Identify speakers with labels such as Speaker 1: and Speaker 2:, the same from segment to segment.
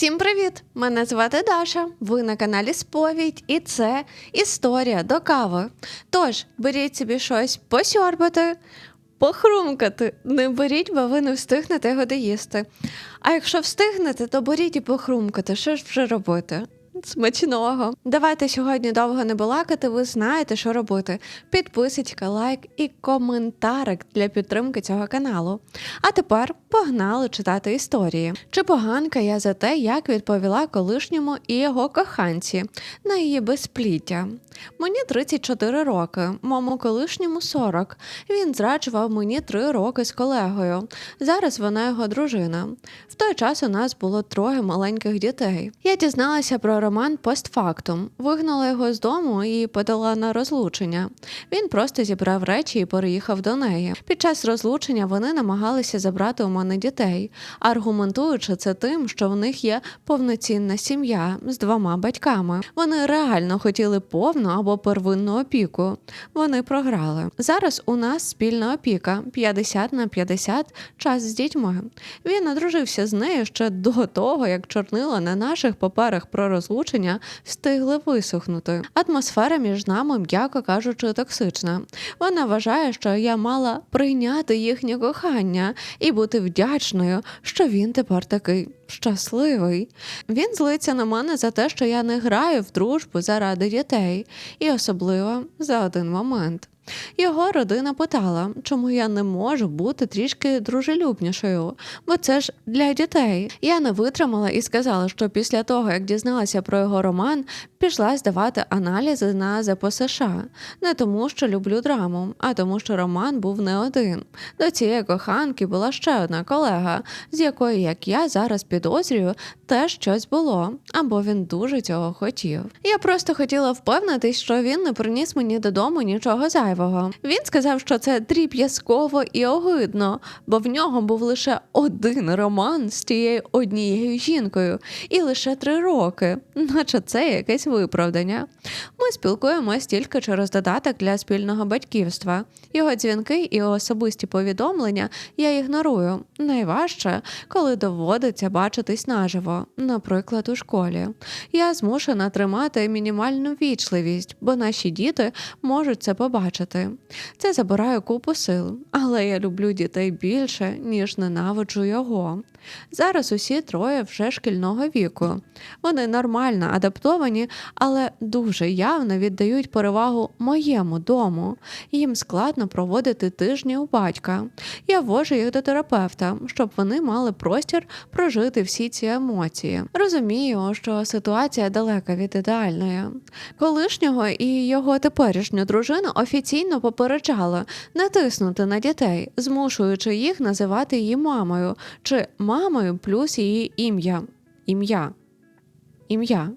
Speaker 1: Всім привіт! Мене звати Даша. Ви на каналі Сповідь, і це історія до кави. Тож беріть собі щось посьорбати, похрумкати. Не беріть, бо ви не встигнете його доїсти. А якщо встигнете, то беріть і похрумкати. Що ж вже робити? Смачного. Давайте сьогодні довго не балакати, ви знаєте, що робити. Підписочка, лайк і коментарик для підтримки цього каналу. А тепер погнали читати історії. Чи поганка я за те, як відповіла колишньому і його коханці на її безпліття? Мені 34 роки, моєму колишньому 40. Він зраджував мені 3 роки з колегою. Зараз вона його дружина. В той час у нас було троє маленьких дітей. Я дізналася про роман постфактум, вигнала його з дому і подала на розлучення. Він просто зібрав речі і переїхав до неї. Під час розлучення вони намагалися забрати у мене дітей, аргументуючи це тим, що в них є повноцінна сім'я з двома батьками. Вони реально хотіли повну або первинну опіку. Вони програли. Зараз у нас спільна опіка 50 на 50 час з дітьми. Він одружився з нею ще до того, як чорнила на наших паперах про розлучення встигли висохнути. Атмосфера між нами, м'яко кажучи, токсична. Вона вважає, що я мала прийняти їхнє кохання і бути вдячною, що він тепер такий щасливий. Він злиться на мене за те, що я не граю в дружбу заради дітей, і особливо за один момент. Його родина питала, чому я не можу бути трішки дружелюбнішою, бо це ж для дітей. Я не витримала і сказала, що після того, як дізналася про його роман, пішла здавати аналізи на ЗПСШ. Не тому, що люблю драму, а тому, що роман був не один. До цієї коханки була ще одна колега, з якої, як я зараз підозрюю, теж щось було, або він дуже цього хотів. Я просто хотіла впевнитись, що він не приніс мені додому нічого зайвого. Він сказав, що це дріб'язково і огидно, бо в нього був лише один роман з тією однією жінкою, і лише три роки, наче це якесь виправдання. Ми спілкуємось тільки через додаток для спільного батьківства. Його дзвінки і особисті повідомлення я ігнорую. Найважче, коли доводиться бачитись наживо, наприклад, у школі. Я змушена тримати мінімальну вічливість, бо наші діти можуть це побачити. Це забирає купу сил, але я люблю дітей більше, ніж ненавиджу його. Зараз усі троє вже шкільного віку. Вони нормально адаптовані, але дуже явно віддають перевагу моєму дому. Їм складно проводити тижні у батька. Я вожу їх до терапевта, щоб вони мали простір прожити всі ці емоції. Розумію, що ситуація далека від ідеальної. Колишнього і його теперішню дружину офіційно попереджали не тиснути на дітей, змушуючи їх називати її мамою чи мамою плюс її ім'я. Ім'я. Ім'я.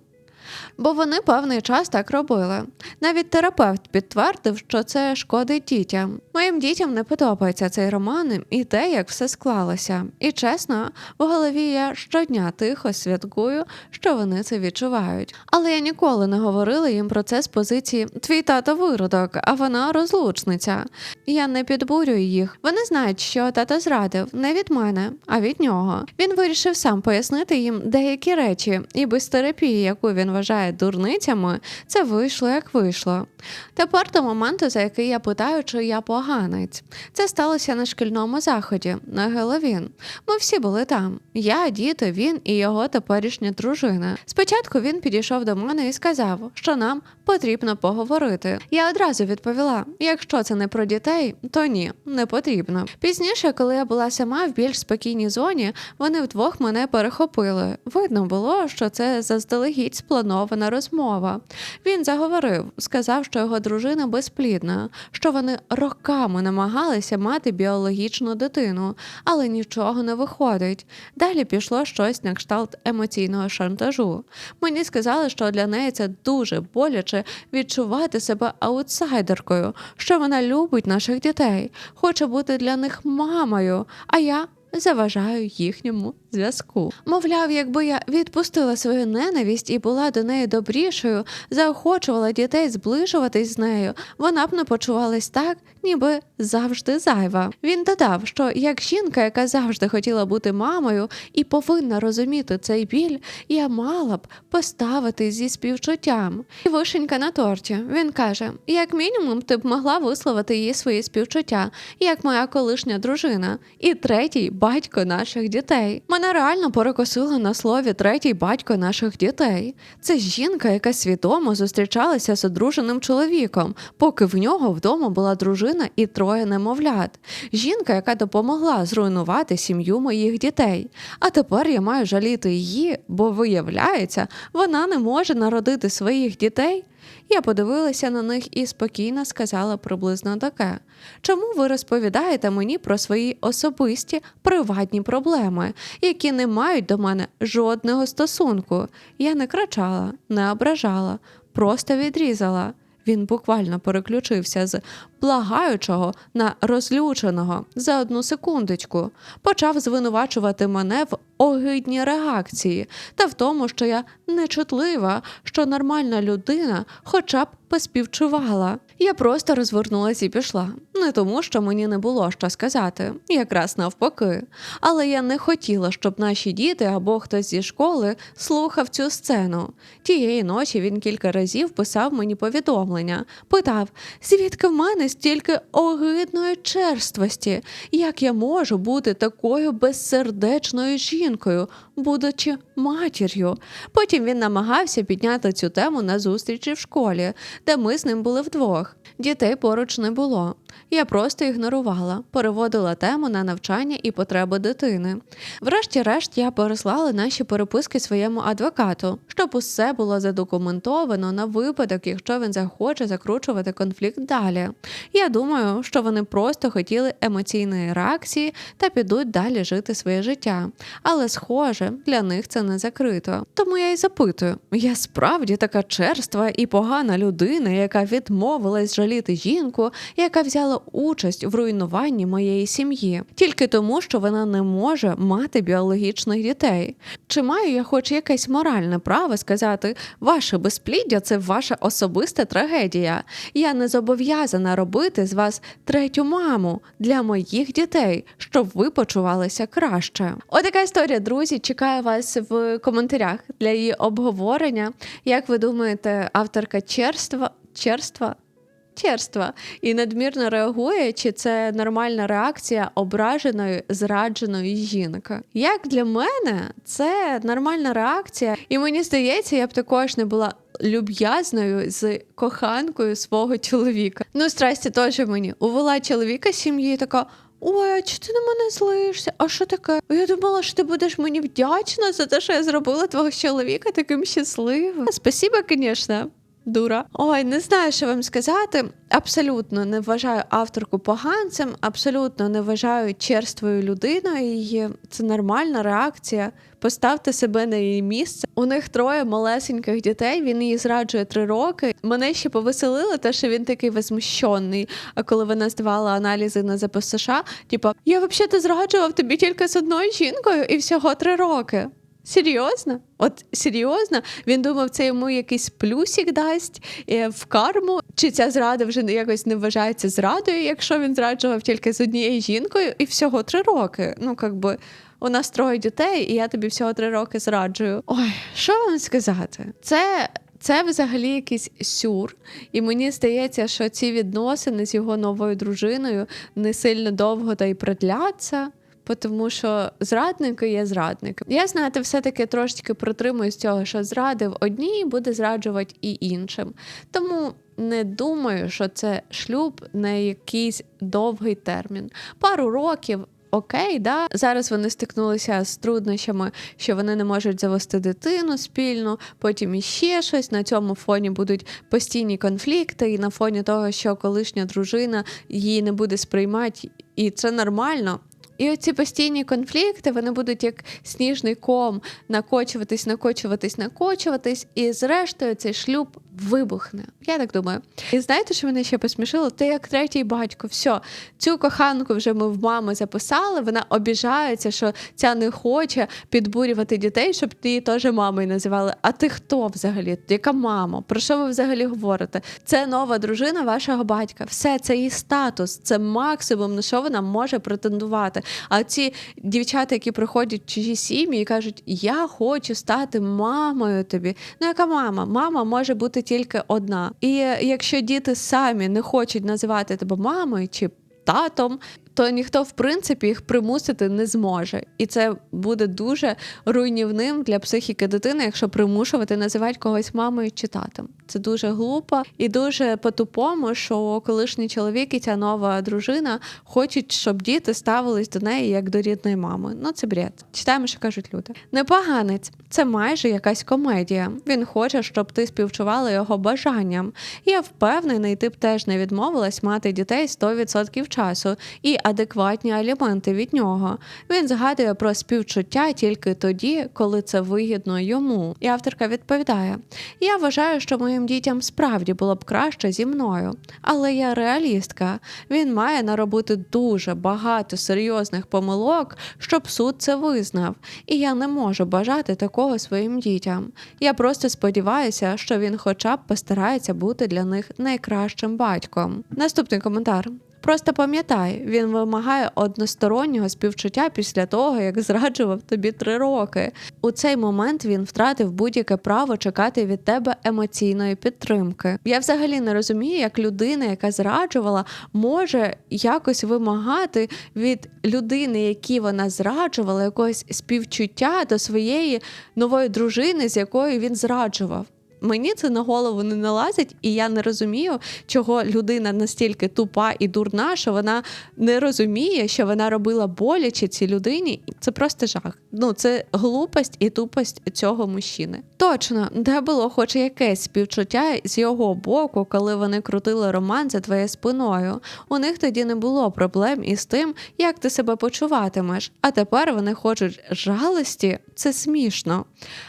Speaker 1: Бо вони певний час так робили. Навіть терапевт підтвердив, що це шкодить дітям. Моїм дітям не подобається цей роман і те, як все склалося. І чесно, в голові я щодня тихо святкую, що вони це відчувають. Але я ніколи не говорила їм про це з позиції Твій тато виродок, а вона розлучниця. Я не підбурюю їх. Вони знають, що тато зрадив не від мене, а від нього. Він вирішив сам пояснити їм деякі речі, і без терапії, яку він вважає дурницями, це вийшло як вийшло. Тепер до моменту, за який я питаю, чи я поганець. Це сталося на шкільному заході, на Геловін. Ми всі були там. Я, діти, він і його теперішня дружина. Спочатку він підійшов до мене і сказав, що нам потрібно поговорити. Я одразу відповіла: якщо це не про дітей, то ні, не потрібно. Пізніше, коли я була сама в більш спокійній зоні, вони вдвох мене перехопили. Видно було, що це заздалегідь спланована розмова. Він заговорив, сказав, що його дружина безплідна, що вони роками намагалися мати біологічну дитину, але нічого не виходить. Далі пішло щось на кшталт емоційного шантажу. Мені сказали, що для неї це дуже боляче відчувати себе аутсайдеркою, що вона любить наших дітей, хоче бути для них мамою, а я заважаю їхньому зв'язку. Мовляв, якби я відпустила свою ненависть і була до неї добрішою, заохочувала дітей зближуватись з нею, вона б не почувалась так, ніби завжди зайва. Він додав, що як жінка, яка завжди хотіла бути мамою і повинна розуміти цей біль, я мала б поставити зі співчуттям. І вишенька на торті. Він каже: як мінімум, ти б могла висловити їй свої співчуття, як моя колишня дружина, і третій батько наших дітей. Мене реально перекосило на слові третій батько наших дітей. Це жінка, яка свідомо зустрічалася з одруженим чоловіком, поки в нього вдома була дружина і троє немовлят. Жінка, яка допомогла зруйнувати сім'ю моїх дітей. А тепер я маю жаліти її, бо виявляється, вона не може народити своїх дітей. Я подивилася на них і спокійно сказала приблизно таке: чому ви розповідаєте мені про свої особисті приватні проблеми, які не мають до мене жодного стосунку? Я не кричала, не ображала, просто відрізала. Він буквально переключився з благаючого на розлюченого за одну секундочку, почав звинувачувати мене в огидній реакції та в тому, що я нечутлива, що нормальна людина хоча б поспівчувала. Я просто розвернулася і пішла. Не тому, що мені не було що сказати, якраз навпаки. Але я не хотіла, щоб наші діти або хтось зі школи слухав цю сцену. Тієї ночі він кілька разів писав мені повідомлення, питав, звідки в мене стільки огидної черствості, як я можу бути такою безсердечною жінкою, будучи матір'ю. Потім він намагався підняти цю тему на зустрічі в школі, де ми з ним були вдвох. Дітей поруч не було. Я просто ігнорувала, переводила тему на навчання і потреби дитини. Врешті-решт, я переслала наші переписки своєму адвокату, щоб усе було задокументовано на випадок, якщо він захоче закручувати конфлікт далі. Я думаю, що вони просто хотіли емоційної реакції та підуть далі жити своє життя. Але, схоже, для них це не закрито. Тому я й запитую: я справді така черства і погана людина, яка відмовилась жаліти жінку, яка взяла участь в руйнуванні моєї сім'ї, тільки тому, що вона не може мати біологічних дітей. Чи маю я хоч якесь моральне право сказати, ваше безпліддя це ваша особиста трагедія. Я не зобов'язана робити з вас третю маму для моїх дітей, щоб ви почувалися краще. Отака історія, друзі. Чекаю вас в коментарях для її обговорення. Як ви думаєте, авторка черства черства? Черства і надмірно реагує, чи це нормальна реакція ображеної зрадженої жінки? Як для мене це нормальна реакція, і мені здається, я б також не була люб'язною з коханкою свого чоловіка. Ну, страсті теж мені увела чоловіка сім'ї, така. Ой, а чи ти на мене злишся? А що таке? Я думала, що ти будеш мені вдячна за те, що я зробила твого чоловіка таким щасливим. Спасибо, звісно. Дура. Ой, не знаю, що вам сказати. Абсолютно не вважаю авторку поганцем, абсолютно не вважаю черствою людиною. І це нормальна реакція. Поставте себе на її місце. У них троє малесеньких дітей. Він її зраджує три роки. Мене ще повеселило, те, що він такий возмущений. А коли вона здавала аналізи на ЗПСШ, типа я взагалі зраджував тобі тільки з одною жінкою і всього три роки. Серйозно? От серйозно? Він думав, це йому якийсь плюсик дасть е, в карму. Чи ця зрада вже якось не вважається зрадою, якщо він зраджував тільки з однією жінкою і всього три роки. Ну, як би, у нас троє дітей, і я тобі всього три роки зраджую. Ой, що вам сказати? Це. Це взагалі якийсь сюр, і мені здається, що ці відносини з його новою дружиною не сильно довго та й продляться тому що зрадники є зрадники. Я знаєте, все-таки трошечки протримуюсь цього, що зрадив одній, буде зраджувати і іншим. Тому не думаю, що це шлюб на якийсь довгий термін. Пару років. Окей, да зараз вони стикнулися з труднощами, що вони не можуть завести дитину спільно, потім іще щось. На цьому фоні будуть постійні конфлікти, і на фоні того, що колишня дружина її не буде сприймати, і це нормально. І оці постійні конфлікти вони будуть як сніжний ком накочуватись, накочуватись, накочуватись, і зрештою цей шлюб вибухне. Я так думаю. І знаєте, що мене ще посмішило? Ти як третій батько. Все, цю коханку вже ми в мами записали. Вона обіжається, що ця не хоче підбурювати дітей, щоб ти її теж мамою називали. А ти хто взагалі? Яка мама? Про що ви взагалі говорите? Це нова дружина вашого батька. Все, це її статус, це максимум, на що вона може претендувати. А ці дівчата, які приходять в чужі сім'ї і кажуть, я хочу стати мамою тобі. Ну, яка мама? Мама може бути тільки одна. І якщо діти самі не хочуть називати тебе мамою чи татом, то ніхто в принципі їх примусити не зможе. І це буде дуже руйнівним для психіки дитини, якщо примушувати називати когось мамою чи татом. Це дуже глупо і дуже по-тупому, що колишній чоловік і ця нова дружина хочуть, щоб діти ставились до неї як до рідної мами. Ну це бред. Читаємо, що кажуть люди. Непоганець це майже якась комедія. Він хоче, щоб ти співчувала його бажанням. Я впевнений, ти б теж не відмовилась мати дітей 100% часу і адекватні аліменти від нього. Він згадує про співчуття тільки тоді, коли це вигідно йому. І авторка відповідає: Я вважаю, що моїм дітям справді було б краще зі мною, але я реалістка. Він має наробити дуже багато серйозних помилок, щоб суд це визнав. І я не можу бажати такого своїм дітям. Я просто сподіваюся, що він, хоча б постарається бути для них найкращим батьком. Наступний коментар. Просто пам'ятай, він вимагає одностороннього співчуття після того, як зраджував тобі три роки. У цей момент він втратив будь-яке право чекати від тебе емоційної підтримки. Я взагалі не розумію, як людина, яка зраджувала, може якось вимагати від людини, які вона зраджувала, якогось співчуття до своєї нової дружини, з якою він зраджував. Мені це на голову не налазить, і я не розумію, чого людина настільки тупа і дурна, що вона не розуміє, що вона робила боляче цій людині. Це просто жах. Ну це глупость і тупость цього мужчини. Точно, де було хоч якесь співчуття з його боку, коли вони крутили роман за твоєю спиною. У них тоді не було проблем із тим, як ти себе почуватимеш. А тепер вони хочуть жалості. Це смішно.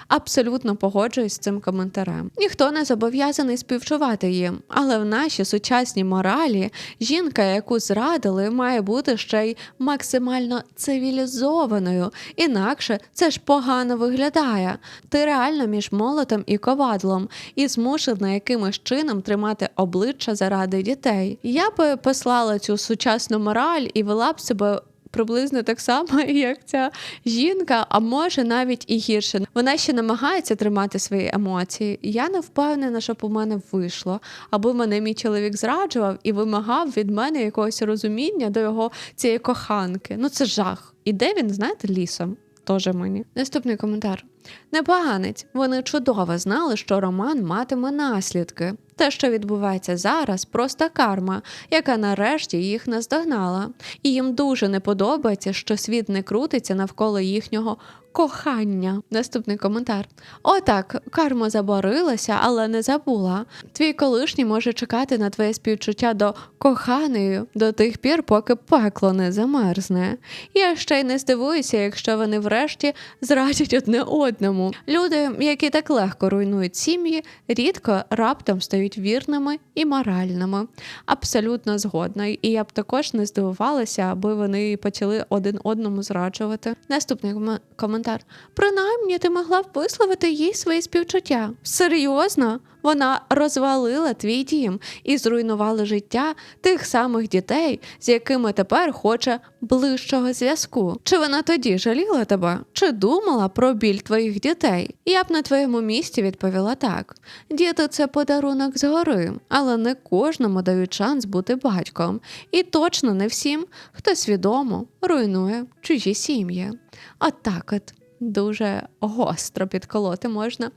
Speaker 1: Абсолютно погоджуюсь з цим коментарем. Ніхто не зобов'язаний співчувати їм, але в нашій сучасній моралі жінка, яку зрадили, має бути ще й максимально цивілізованою. Інакше це ж погано виглядає. Ти реально між молотом і ковадлом і змушена якимось чином тримати обличчя заради дітей. Я би послала цю сучасну мораль і вела б себе приблизно так само, як ця жінка, а може навіть і гірше. Вона ще намагається тримати свої емоції. Я не впевнена, щоб у мене вийшло, аби мене мій чоловік зраджував і вимагав від мене якогось розуміння до його цієї коханки. Ну це жах. Іде він, знаєте, лісом. Тоже мені. Наступний коментар. Непоганець. Вони чудово знали, що роман матиме наслідки. Те, що відбувається зараз, просто карма, яка нарешті їх наздогнала. І їм дуже не подобається, що світ не крутиться навколо їхнього кохання. Наступний коментар. Отак, карма заборилася, але не забула. Твій колишній може чекати на твоє співчуття до коханої до тих пір, поки пекло не замерзне. Я ще й не здивуюся, якщо вони врешті зрадять одне одному. Люди, які так легко руйнують сім'ї, рідко раптом стають вірними і моральними. Абсолютно згодна. І я б також не здивувалася, аби вони почали один одному зраджувати. Наступний коме- коментар. Принаймні, ти могла б висловити їй свої співчуття. Серйозно? Вона розвалила твій дім і зруйнувала життя тих самих дітей, з якими тепер хоче ближчого зв'язку. Чи вона тоді жаліла тебе? Чи думала про біль твоїх дітей? Я б на твоєму місці відповіла так: діти це подарунок згори, але не кожному дають шанс бути батьком. І точно не всім, хто свідомо руйнує чужі сім'ї. От так от. Дуже гостро підколоти можна.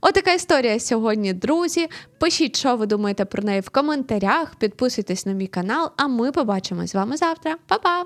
Speaker 1: Отака історія сьогодні, друзі. Пишіть, що ви думаєте про неї в коментарях, підписуйтесь на мій канал, а ми побачимось з вами завтра. Па-па!